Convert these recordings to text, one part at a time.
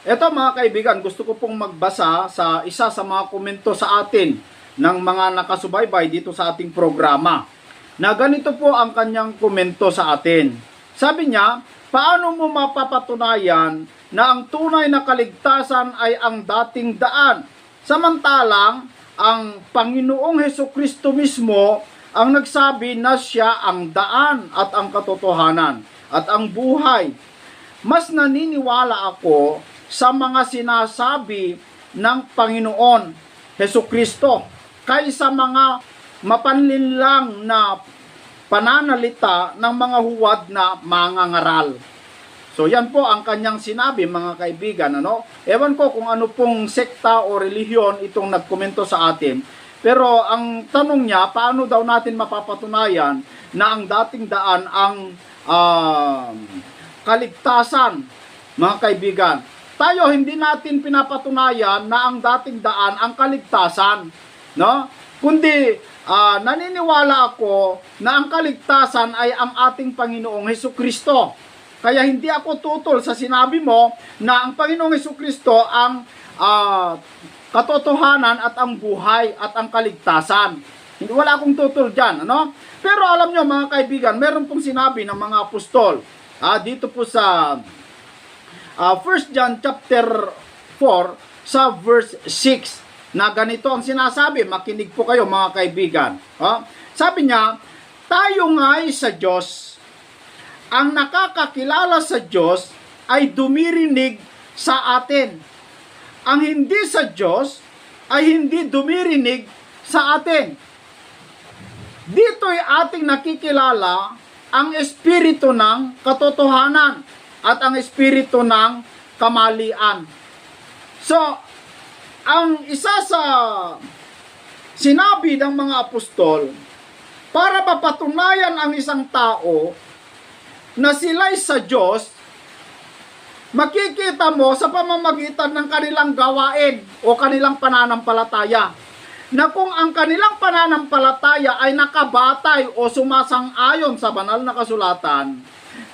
Ito mga kaibigan, gusto ko pong magbasa sa isa sa mga komento sa atin ng mga nakasubaybay dito sa ating programa. Na ganito po ang kanyang komento sa atin. Sabi niya, paano mo mapapatunayan na ang tunay na kaligtasan ay ang dating daan? Samantalang, ang Panginoong Heso Kristo mismo ang nagsabi na siya ang daan at ang katotohanan at ang buhay mas naniniwala ako sa mga sinasabi ng Panginoon Heso Kristo kaysa mga mapanlinlang na pananalita ng mga huwad na mangangaral. So yan po ang kanyang sinabi mga kaibigan. Ano? Ewan ko kung ano pong sekta o relihiyon itong nagkomento sa atin. Pero ang tanong niya, paano daw natin mapapatunayan na ang dating daan ang ah, kaligtasan, mga kaibigan. Tayo hindi natin pinapatunayan na ang dating daan ang kaligtasan, no? Kundi ah, naniniwala ako na ang kaligtasan ay ang ating Panginoong Heso Kristo. Kaya hindi ako tutol sa sinabi mo na ang Panginoong Heso Kristo ang ah, katotohanan at ang buhay at ang kaligtasan. Hindi wala akong tutol diyan, ano? Pero alam nyo mga kaibigan, meron pong sinabi ng mga apostol ah, dito po sa uh, 1 John chapter 4 sa verse 6 na ganito ang sinasabi. Makinig po kayo mga kaibigan. Ah, sabi niya, tayo nga sa Diyos. Ang nakakakilala sa Diyos ay dumirinig sa atin. Ang hindi sa Diyos ay hindi dumirinig sa atin. Dito'y ating nakikilala ang espiritu ng katotohanan at ang espiritu ng kamalian. So, ang isa sa sinabi ng mga apostol, para mapatunayan ang isang tao na sila'y sa Diyos, makikita mo sa pamamagitan ng kanilang gawain o kanilang pananampalataya na kung ang kanilang pananampalataya ay nakabatay o sumasang-ayon sa banal na kasulatan,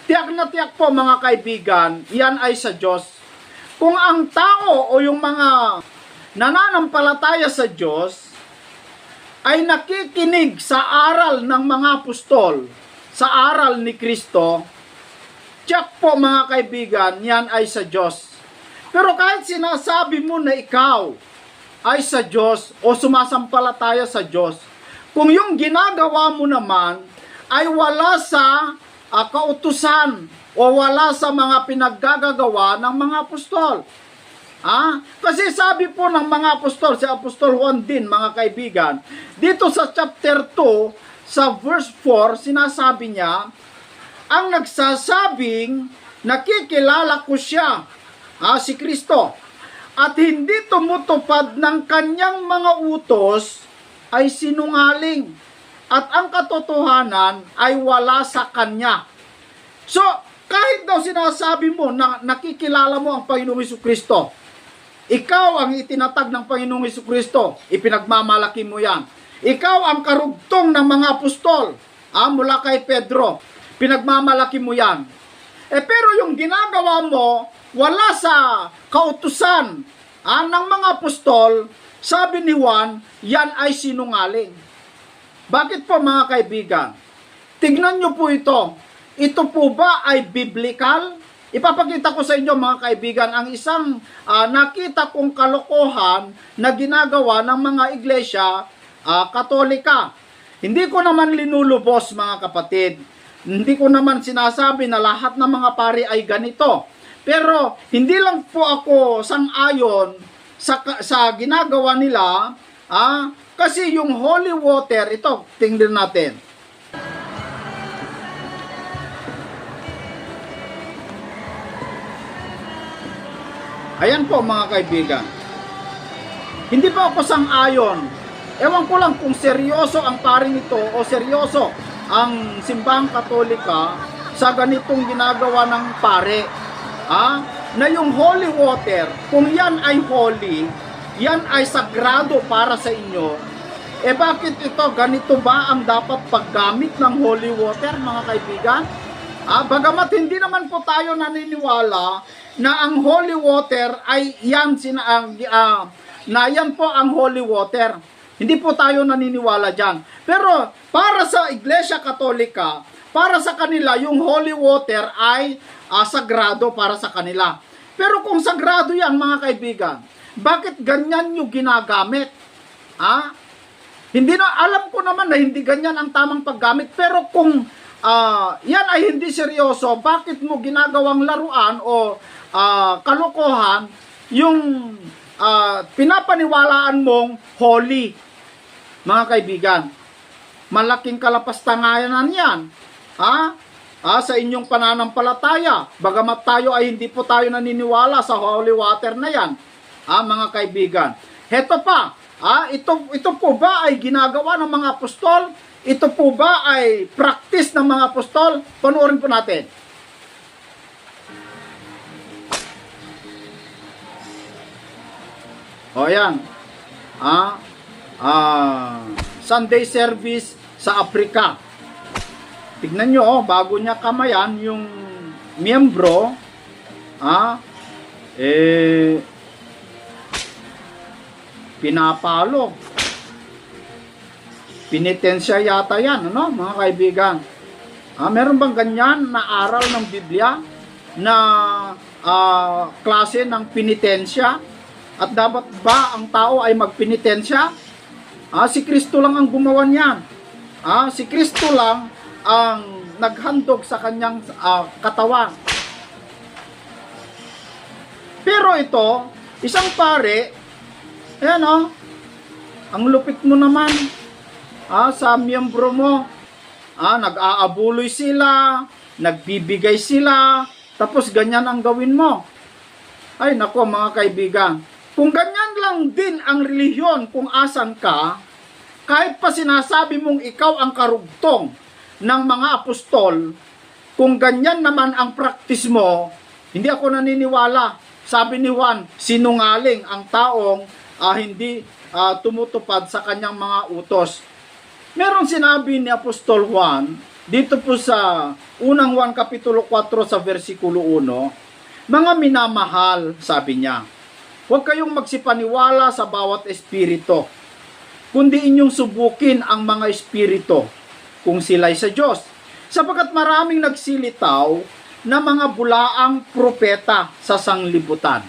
tiyak na tiyak po mga kaibigan, yan ay sa Diyos. Kung ang tao o yung mga nananampalataya sa Diyos ay nakikinig sa aral ng mga apostol, sa aral ni Kristo, tiyak po mga kaibigan, yan ay sa Diyos. Pero kahit sinasabi mo na ikaw ay sa Diyos o sumasampalataya sa Diyos, kung yung ginagawa mo naman ay wala sa ah, kautusan o wala sa mga pinaggagawa ng mga apostol. Ah, kasi sabi po ng mga apostol, si Apostol Juan din, mga kaibigan, dito sa chapter 2, sa verse 4, sinasabi niya, ang nagsasabing nakikilala ko siya, ah, si Kristo, at hindi tumutupad ng kanyang mga utos ay sinungaling at ang katotohanan ay wala sa kanya. So, kahit daw sinasabi mo na nakikilala mo ang Panginoong Hesus Kristo, ikaw ang itinatag ng Panginoong Hesus Kristo, ipinagmamalaki mo yan. Ikaw ang karugtong ng mga apostol, ah, mula kay Pedro, pinagmamalaki mo yan. Eh pero yung ginagawa mo, wala sa kautusan ah, ng mga apostol, sabi ni Juan, yan ay sinungaling. Bakit po mga kaibigan? Tignan nyo po ito. Ito po ba ay biblical? Ipapakita ko sa inyo mga kaibigan ang isang ah, nakita kong kalokohan na ginagawa ng mga iglesia ah, katolika. Hindi ko naman linulubos mga kapatid. Hindi ko naman sinasabi na lahat ng mga pari ay ganito. Pero hindi lang po ako sang-ayon sa, sa ginagawa nila, ah, kasi yung holy water, ito, tingnan natin. Ayan po mga kaibigan. Hindi pa ako sang-ayon. Ewan ko lang kung seryoso ang paring ito o seryoso ang simbahang katolika sa ganitong ginagawa ng pare. Ah, na yung holy water, kung yan ay holy, yan ay sagrado para sa inyo, eh bakit ito, ganito ba ang dapat paggamit ng holy water, mga kaibigan? Ah, bagamat hindi naman po tayo naniniwala na ang holy water ay yan sina ah, ah, na yan po ang holy water. Hindi po tayo naniniwala diyan. Pero para sa Iglesia Katolika, para sa kanila yung holy water ay ah, sagrado para sa kanila. Pero kung sagrado yan mga kaibigan, bakit ganyan yung ginagamit? Ah? Hindi na alam ko naman na hindi ganyan ang tamang paggamit pero kung ah, yan ay hindi seryoso, bakit mo ginagawang laruan o ah, kalokohan yung ah, pinapaniwalaan mong holy? Mga kaibigan, malaking kalapastangayan yan. Ha? Ah, sa inyong pananampalataya, bagamat tayo ay hindi po tayo naniniwala sa holy water na yan. Ah, mga kaibigan. Heto pa, ah, ito, ito po ba ay ginagawa ng mga apostol? Ito po ba ay practice ng mga apostol? Panoorin po natin. O yan. Ah, ah, Sunday service sa Africa. Tignan nyo, oh, bago niya kamayan yung miyembro, ah, eh, pinapalo. Pinitensya yata yan, ano, mga kaibigan. Ah, meron bang ganyan na aral ng Biblia na ah, klase ng pinitensya? At dapat ba ang tao ay magpinitensya? Ah, si Kristo lang ang gumawa niyan. Ah, si Kristo lang ang naghandog sa kanyang ah, katawan. Pero ito, isang pare, ayan oh, ang lupit mo naman ah, sa miyembro mo. Ah, nag-aabuloy sila, nagbibigay sila, tapos ganyan ang gawin mo. Ay nako mga kaibigan, kung ganyan lang din ang relihiyon kung asan ka, kahit pa sinasabi mong ikaw ang karugtong ng mga apostol, kung ganyan naman ang practice mo, hindi ako naniniwala. Sabi ni Juan, sinungaling ang taong ah, hindi ah, tumutupad sa kanyang mga utos. Meron sinabi ni Apostol Juan, dito po sa unang Juan Kapitulo 4 sa versikulo 1, mga minamahal, sabi niya, huwag kayong magsipaniwala sa bawat espirito, kundi inyong subukin ang mga espirito kung sila'y sa Diyos. Sapagkat maraming nagsilitaw na mga bulaang propeta sa sanglibutan.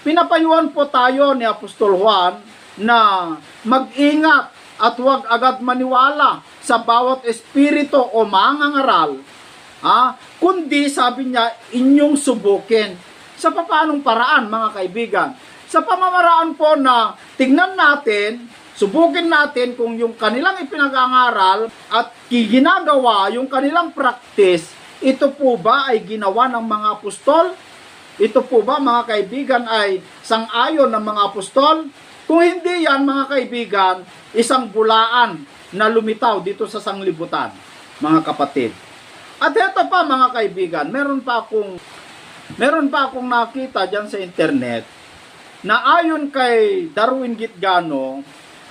Pinapayuhan po tayo ni Apostol Juan na mag-ingat at huwag agad maniwala sa bawat espiritu o mangangaral. Ha? Kundi sabi niya, inyong subukin. Sa paanong paraan mga kaibigan? Sa pamamaraan po na tignan natin, subukin natin kung yung kanilang ipinag-angaral at ginagawa, yung kanilang practice, ito po ba ay ginawa ng mga apostol? Ito po ba mga kaibigan ay sang-ayon ng mga apostol? Kung hindi yan mga kaibigan, isang bulaan na lumitaw dito sa sanglibutan, mga kapatid. At ito pa mga kaibigan, meron pa akong meron pa akong nakita diyan sa internet na ayon kay Darwin Gitgano,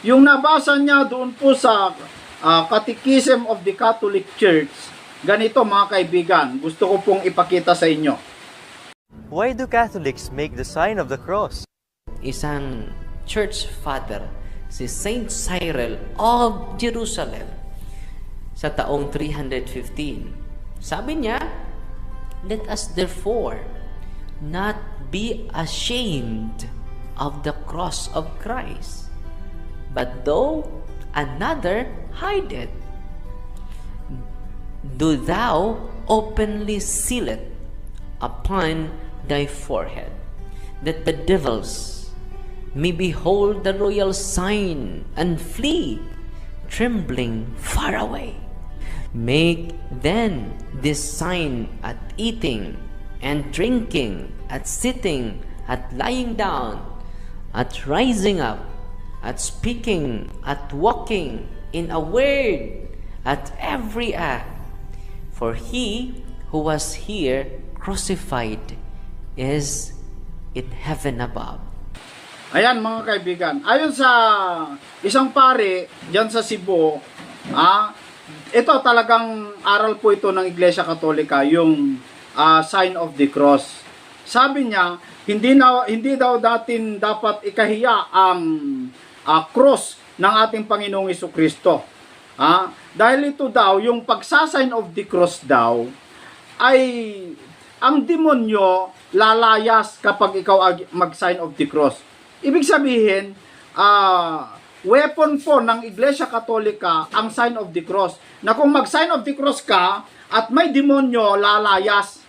yung nabasa niya doon po sa ah, Catechism of the Catholic Church, ganito mga kaibigan, gusto ko pong ipakita sa inyo. Why do Catholics make the sign of the cross? isang church father, si Saint Cyril of Jerusalem sa taong 315. Sabi niya, Let us therefore not be ashamed of the cross of Christ, but though another hide it, do thou openly seal it upon thy forehead, that the devils may behold the royal sign and flee, trembling far away. Make then this sign at eating and drinking, at sitting, at lying down, at rising up, at speaking, at walking, in a word, at every act. For he who was here crucified is in heaven above. Ayan mga kaibigan, ayon sa isang pare diyan sa Cebu, ah, ito talagang aral po ito ng Iglesia Katolika, yung ah, sign of the cross. sabi niya, hindi na hindi daw datin dapat ikahiya ang ah, cross ng ating Panginoong Iso Kristo. Ah, dahil ito daw, yung pagsasign of the cross daw, ay ang demonyo lalayas kapag ikaw ag- mag-sign of the cross. Ibig sabihin, ah, weapon po ng Iglesia Katolika ang sign of the cross. Na kung mag-sign of the cross ka at may demonyo lalayas.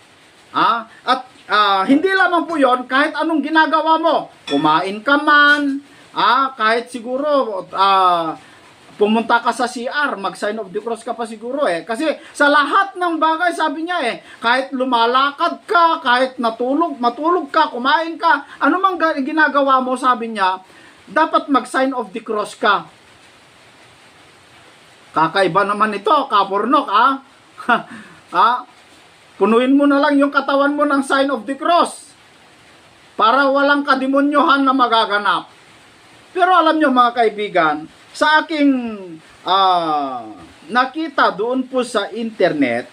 Ah, at ah, hindi lamang po 'yon kahit anong ginagawa mo. Kumain ka man, ah, kahit siguro ah, pumunta ka sa CR, mag-sign of the cross ka pa siguro eh. Kasi sa lahat ng bagay, sabi niya eh, kahit lumalakad ka, kahit natulog, matulog ka, kumain ka, ano ginagawa mo, sabi niya, dapat mag-sign of the cross ka. Kakaiba naman ito, kapurnok, ah. ah, punuin mo na lang yung katawan mo ng sign of the cross para walang kademonyohan na magaganap. Pero alam nyo mga kaibigan, sa aking ah, nakita doon po sa internet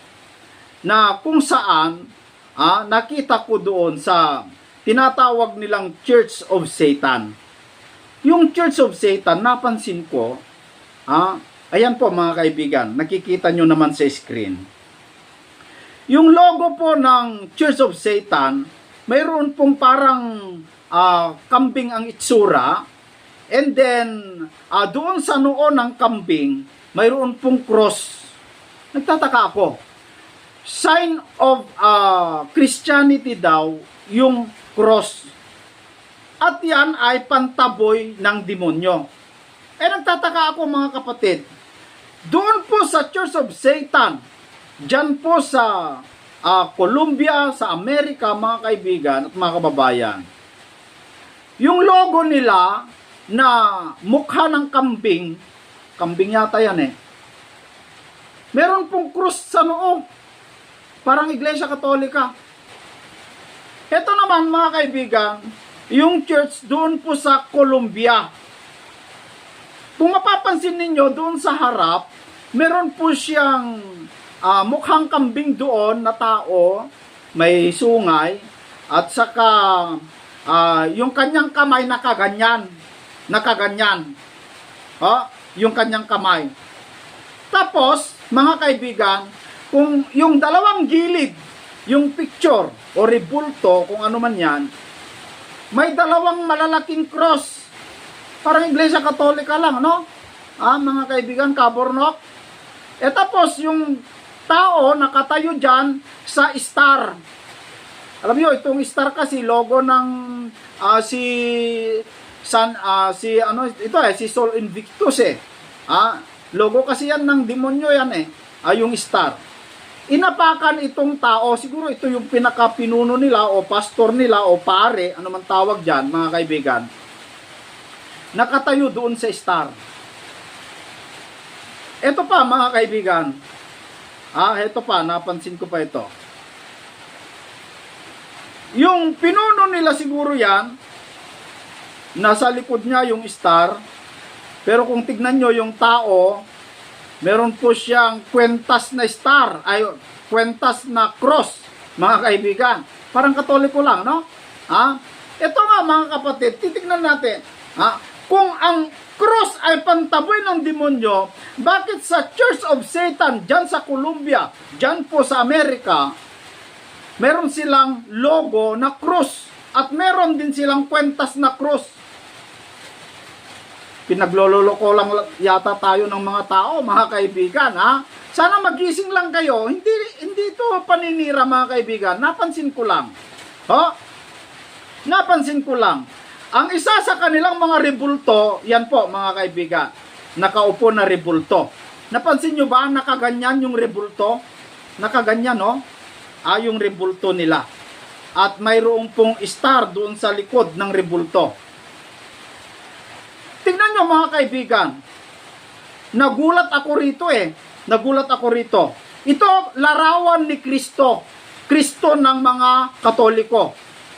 na kung saan ah, nakita ko doon sa tinatawag nilang Church of Satan. Yung Church of Satan, napansin ko, ah, ayan po mga kaibigan, nakikita nyo naman sa screen. Yung logo po ng Church of Satan, mayroon pong parang ah, kambing ang itsura. And then, ah, doon sa noo ng kambing, mayroon pong cross. Nagtataka ako. Sign of ah, Christianity daw, yung cross. At yan ay pantaboy ng demonyo. Eh nagtataka ako mga kapatid. Doon po sa Church of Satan, Diyan po sa ah, Colombia, sa Amerika, mga kaibigan at mga kababayan. Yung logo nila na mukha ng kambing, kambing yata yan eh, meron pong krus sa noo. Parang Iglesia Katolika. Ito naman mga kaibigan, yung church doon po sa Colombia. Kung mapapansin ninyo doon sa harap, meron po siyang ah, mukhang kambing doon na tao, may sungay, at saka ah, yung kanyang kamay nakaganyan. Nakaganyan. Ha? Yung kanyang kamay. Tapos, mga kaibigan, kung yung dalawang gilid, yung picture o rebulto, kung ano man yan, may dalawang malalaking cross. Parang Iglesia Katolika lang, no? Ah, mga kaibigan, kabornok. E tapos, yung tao nakatayo dyan sa star. Alam niyo, itong star kasi logo ng ah, si San ah, si ano ito eh si Sol Invictus eh. Ah, logo kasi yan ng demonyo yan eh. Ah, yung star. Inapakan itong tao, siguro ito yung pinakapinuno nila o pastor nila o pare, ano man tawag diyan, mga kaibigan. Nakatayo doon sa star. Ito pa mga kaibigan, Ah, ito pa, napansin ko pa ito. Yung pinuno nila siguro yan, nasa likod niya yung star, pero kung tignan nyo yung tao, meron po siyang kwentas na star, ay kwentas na cross, mga kaibigan. Parang katoliko lang, no? Ha? Ito nga mga kapatid, titignan natin. Ha? Kung ang cross ay pantaboy ng demonyo, bakit sa Church of Satan, dyan sa Colombia, dyan po sa Amerika, meron silang logo na cross at meron din silang kwentas na cross. Pinaglololoko lang yata tayo ng mga tao, mga kaibigan, ha? Sana magising lang kayo. Hindi hindi ito paninira, mga kaibigan. Napansin ko lang. Ho? Napansin ko lang. Ang isa sa kanilang mga rebulto, yan po, mga kaibigan. Nakaupo na rebulto. Napansin nyo ba, nakaganyan yung rebulto? Nakaganyan, no? Ah, yung rebulto nila. At mayroong pong star doon sa likod ng rebulto. Tingnan nyo mga kaibigan. Nagulat ako rito eh. Nagulat ako rito. Ito, larawan ni Kristo. Kristo ng mga Katoliko.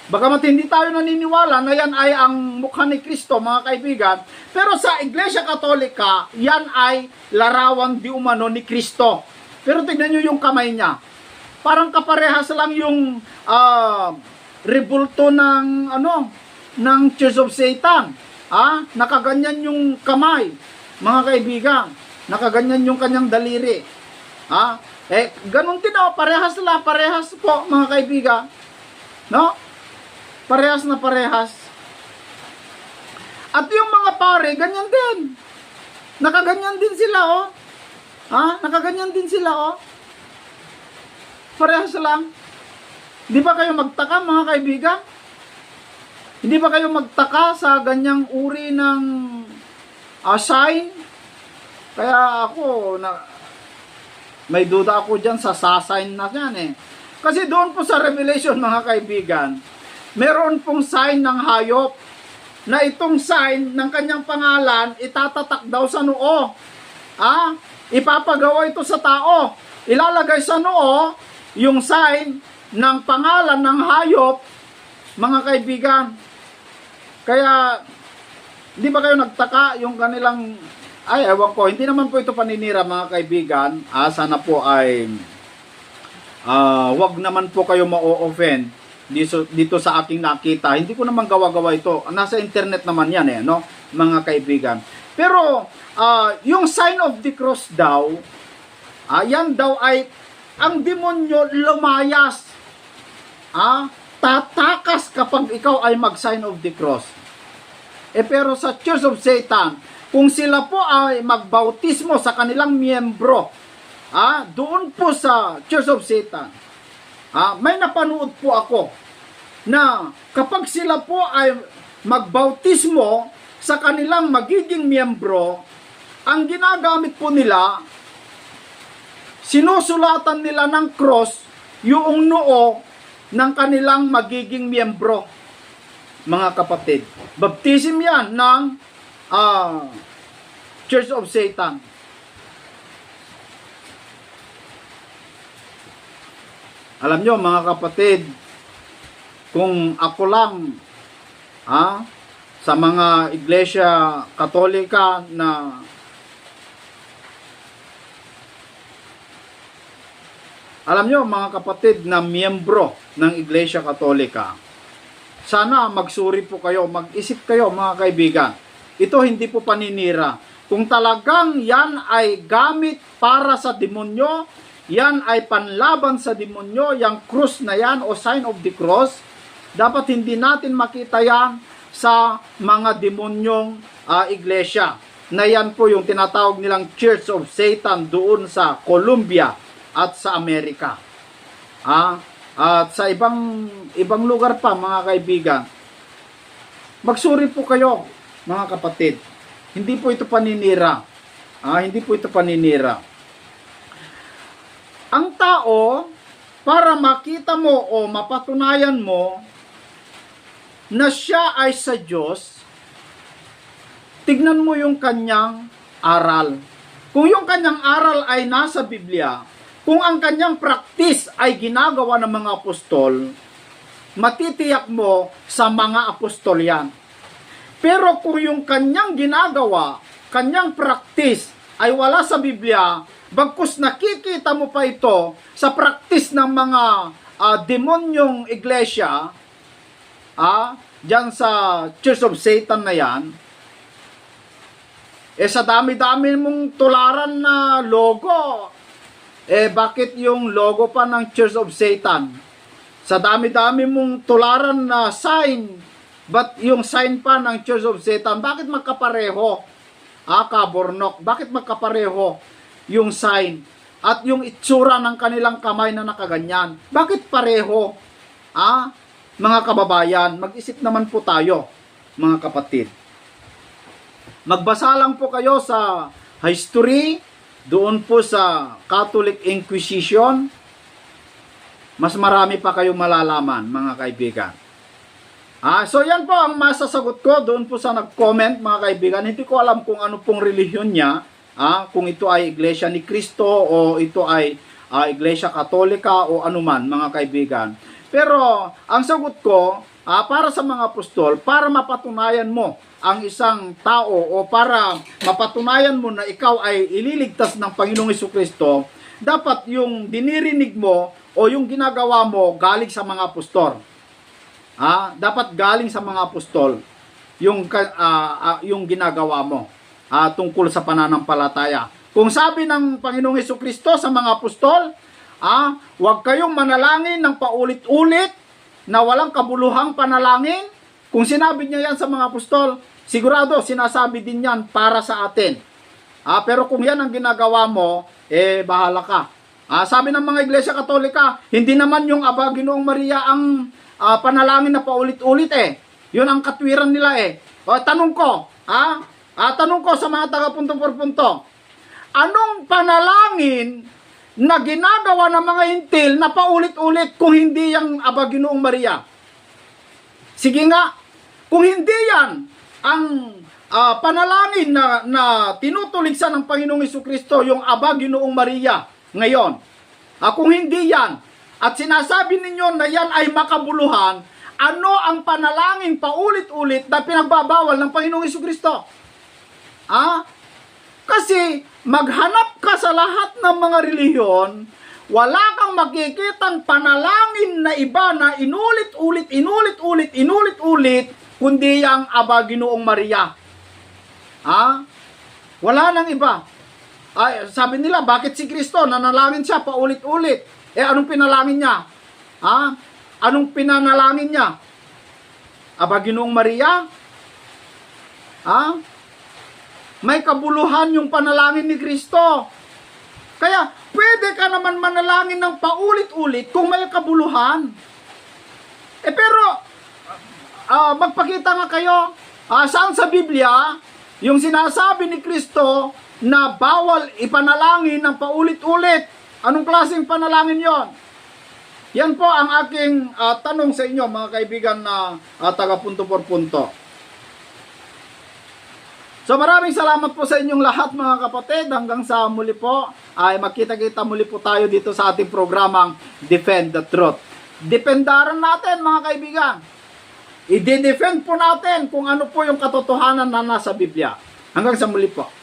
Bagamat hindi tayo naniniwala na yan ay ang mukha ni Kristo, mga kaibigan, pero sa Iglesia Katolika, yan ay larawan di umano ni Kristo. Pero tignan nyo yung kamay niya. Parang kaparehas lang yung ah, rebulto ng ano ng Church of Satan. Ah, nakaganyan yung kamay, mga kaibigan. Nakaganyan yung kanyang daliri. Ah, eh ganun din oh, parehas la, parehas po mga kaibigan. No? Parehas na parehas. At yung mga pare, ganyan din. Nakaganyan din sila, oh. Ha? Nakaganyan din sila, oh. Parehas lang. Di ba kayo magtaka, mga kaibigan? Hindi ba kayo magtaka sa ganyang uri ng ah, sign? Kaya ako, na, may duda ako dyan sa sasign na yan eh. Kasi doon po sa Revelation, mga kaibigan, meron pong sign ng hayop na itong sign ng kanyang pangalan itatatak daw sa noo. Ah, ipapagawa ito sa tao. Ilalagay sa noo yung sign ng pangalan ng hayop, mga kaibigan. Kaya, di ba kayo nagtaka yung kanilang, ay, ewan ko, hindi naman po ito paninira mga kaibigan. Ah, sana po ay, ah, wag naman po kayo ma-offend dito, dito sa aking nakita. Hindi ko naman gawa-gawa ito. Nasa internet naman yan eh, no? Mga kaibigan. Pero, ah, yung sign of the cross daw, ah, yan daw ay, ang demonyo lumayas. Ah, tatakas kapag ikaw ay mag-sign of the cross. Eh pero sa Church of Satan, kung sila po ay magbautismo sa kanilang miyembro, ah, doon po sa Church of Satan, ah, may napanood po ako na kapag sila po ay magbautismo sa kanilang magiging miyembro, ang ginagamit po nila, sinusulatan nila ng cross yung noo ng kanilang magiging miyembro mga kapatid. Baptism yan ng ah, Church of Satan. Alam nyo mga kapatid, kung ako lang ha, sa mga iglesia katolika na alam nyo mga kapatid na miyembro ng iglesia katolika, sana magsuri po kayo, mag-isip kayo mga kaibigan. Ito hindi po paninira. Kung talagang yan ay gamit para sa demonyo, yan ay panlaban sa demonyo, yung cross na yan o sign of the cross, dapat hindi natin makita yan sa mga demonyong ah, iglesia. Na yan po yung tinatawag nilang Church of Satan doon sa Colombia at sa Amerika. Ah, at sa ibang ibang lugar pa mga kaibigan. Magsuri po kayo mga kapatid. Hindi po ito paninira. Ah, hindi po ito paninira. Ang tao para makita mo o mapatunayan mo na siya ay sa Diyos, tignan mo yung kanyang aral. Kung yung kanyang aral ay nasa Biblia, kung ang kanyang practice ay ginagawa ng mga apostol, matitiyak mo sa mga apostol yan. Pero kung yung kanyang ginagawa, kanyang practice ay wala sa Biblia, bagkus nakikita mo pa ito sa practice ng mga ah, demonyong iglesia, ah, dyan sa Church of Satan na yan, eh sa dami-dami mong tularan na logo, eh bakit yung logo pa ng Church of Satan? Sa dami-dami mong tularan na sign, but yung sign pa ng Church of Satan, bakit magkapareho? Ah, kabornok, bakit magkapareho yung sign? At yung itsura ng kanilang kamay na nakaganyan, bakit pareho? Ah, mga kababayan, mag-isip naman po tayo, mga kapatid. Magbasa lang po kayo sa history, doon po sa Catholic Inquisition. Mas marami pa kayong malalaman, mga kaibigan. Ah, so yan po ang masasagot ko doon po sa nag-comment, mga kaibigan. Hindi ko alam kung ano pong relihiyon niya, ah, kung ito ay Iglesia ni Cristo o ito ay ah, Iglesia Katolika o anuman, mga kaibigan. Pero ang sagot ko, ah, para sa mga apostol, para mapatunayan mo ang isang tao o para mapatunayan mo na ikaw ay ililigtas ng Panginoong Kristo, dapat yung dinirinig mo o yung ginagawa mo galing sa mga apostol. Ah, dapat galing sa mga apostol yung ah, ah, yung ginagawa mo ah, tungkol sa pananampalataya. Kung sabi ng Panginoong Hesus Kristo sa mga apostol, ah, huwag kayong manalangin ng paulit-ulit na walang kabuluhang panalangin. Kung sinabi niya yan sa mga apostol, sigurado sinasabi din yan para sa atin. Ah, pero kung yan ang ginagawa mo, eh bahala ka. Ah, sabi ng mga iglesia katolika, hindi naman yung Aba Ginoong Maria ang ah, panalangin na paulit-ulit eh. Yun ang katwiran nila eh. O, tanong ko, ha? Ah, tanong ko sa mga taga punto por punto. Anong panalangin na ginagawa ng mga intil na paulit-ulit kung hindi yung Aba Ginoong Maria? Sige nga, kung hindi yan ang ah, panalangin na, na tinutuligsan ng Panginoong Kristo, yung Aba Ginoong Maria ngayon, ah, kung hindi yan, at sinasabi ninyo na yan ay makabuluhan, ano ang panalangin paulit-ulit na pinagbabawal ng Panginoong Kristo? Ah? Kasi maghanap ka sa lahat ng mga reliyon, wala kang makikitang panalangin na iba na inulit-ulit, inulit-ulit, inulit-ulit, kundi ang Aba Ginoong Maria. Ah? Wala nang iba. Ay, sabi nila, bakit si Kristo nanalangin siya paulit-ulit? Eh, anong pinalangin niya? Ah? Anong pinanalangin niya? Aba Ginoong Maria? Ah? may kabuluhan yung panalangin ni Kristo. Kaya, pwede ka naman manalangin ng paulit-ulit kung may kabuluhan. Eh pero, ah, magpakita nga kayo, ah, saan sa Biblia, yung sinasabi ni Kristo na bawal ipanalangin ng paulit-ulit. Anong klaseng panalangin yon? Yan po ang aking ah, tanong sa inyo, mga kaibigan na ah, taga punto por punto. So maraming salamat po sa inyong lahat mga kapatid. Hanggang sa muli po ay magkita-kita muli po tayo dito sa ating programang Defend the Truth. Dependaran natin mga kaibigan. I-defend po natin kung ano po yung katotohanan na nasa Biblia. Hanggang sa muli po.